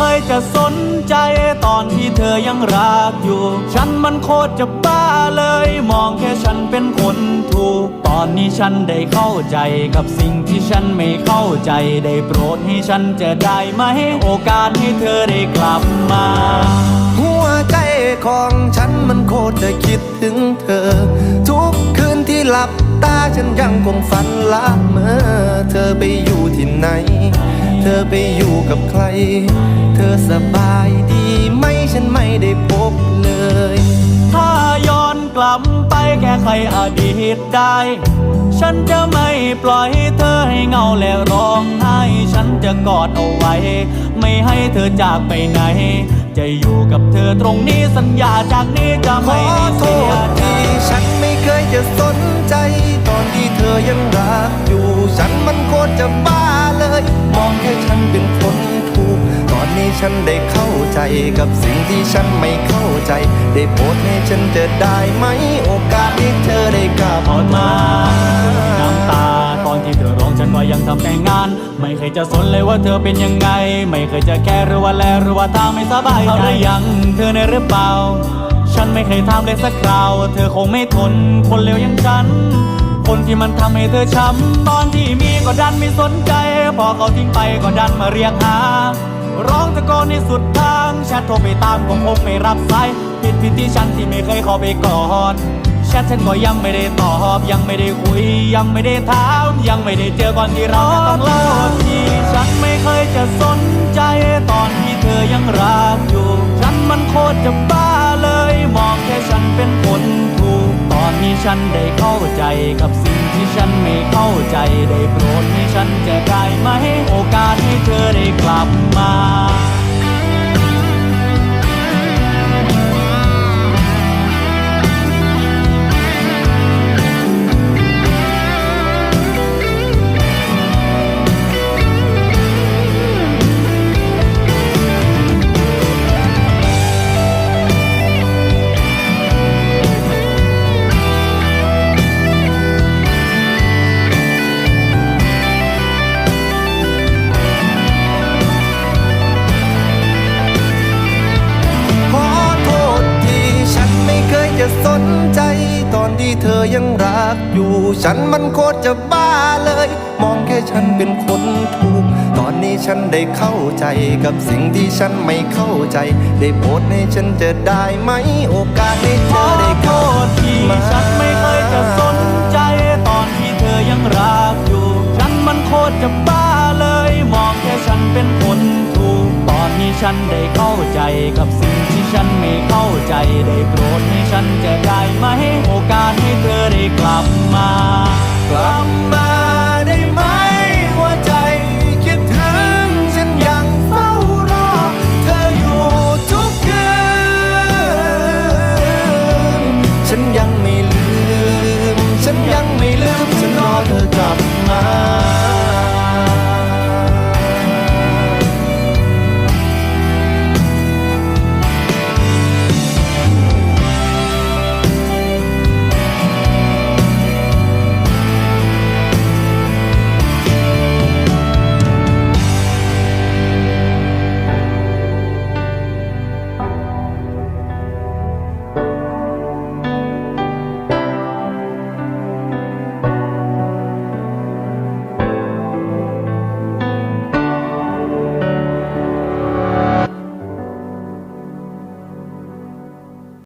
คยจะสนใจตอนที่เธอยังรักอยู่ ฉันมันโคตรจะบ้าเลย มองแค่ฉันเป็นคนถูก ตอนนี้ฉันได้เข้าใจกับสิ่งที่ฉันไม่เข้าใจ ได้โปรดให้ฉันจะได้ไหมโอกาสให้เธอได้กลับมา หัวใจของฉันมันโคตรจะคิดถึงเธอ ทุกคืนที่หลับ ตาฉันยังคงฝันละเมื่อเธอไปอยู่ที่ไหน เธอไปอยู่กับใคร เธอสบายดีไหมฉันไม่ได้พบเลย ถ้าย้อนกลับไปแก้ไขอดีตได้ ฉันจะไม่ปล่อยเธอให้เหงาและร้องไห้ ฉันจะกอดเอาไว้ ไม่ให้เธอจากไปไหน จะอยู่กับเธอตรงนี้สัญญาจากนี้จะไม่ให้เสียใจ เคยจะสนใจ ตอนที่เธอยังรักอยู่ ฉันมันโคตรจะบ้าเลย มองแค่ฉันเป็นคนถูก ตอนนี้ฉันได้เข้าใจกับสิ่งที่ฉันไม่เข้าใจ ได้โปรดให้ฉันจะได้ไหม โอกาสที่เธอได้กลับออกมามาน้ำตา ตอนที่เธอร้องฉันก็ยังทำแต่งาน ไม่เคยจะสนเลยว่าเธอเป็นยังไง ไม่เคยจะแค่หรือว่าแลหรือว่าทางไม่สบายใจหรือยัง เธอในหรือเปล่า ฉันไม่เคยทำเลยสักคราว เธอคงไม่ทน คนเลวอย่างฉัน คนที่มันทำให้เธอช้ำตอนที่มีก็ดันไม่สนใจ พอเขาทิ้งไปก็ดันมาเรียกหา ร้องตะโกนในสุดทางแชทโทรไปตามก็คงไม่รับสายผิดผิดที่ฉันที่ไม่เคยข้าไปก่อนแชทฉันก็ยังไม่ได้ตอบ ยังไม่ได้คุย ยังไม่ได้ถาม ยังไม่ได้เจอก่อนที่เราจะต้องเลิกที่ฉันไม่เคยจะสนใจ ตอนที่เธอยังรักอยู่ ฉันมันโคตรจะบ้า ฉันได้เข้าใจกับสิ่งที่ฉันไม่เข้าใจได้โปรดให้ฉันจะได้ไหม โอกาสให้เธอได้กลับมา สนใจ ตอนที่เธอยังรักอยู่ ฉันมันโคตรจะบ้าเลย มองแค่ฉันเป็นคนถูก ตอนนี้ฉันได้เข้าใจกับสิ่งที่ฉันไม่เข้าใจ ได้โปรดให้ฉันจะได้ไหม โอกาสให้เธอได้โทเข้าที่ฉันไม่เคยจะสนใจ ตอนที่เธอยังรักอยู่ ฉันมันโคตรจะบ้าเลย มองแค่ฉันเป็นคนถูก ตอนนี้ฉันได้เข้าใจกับสิ่งที่ฉันไม่เข้าใจได้โปรดให้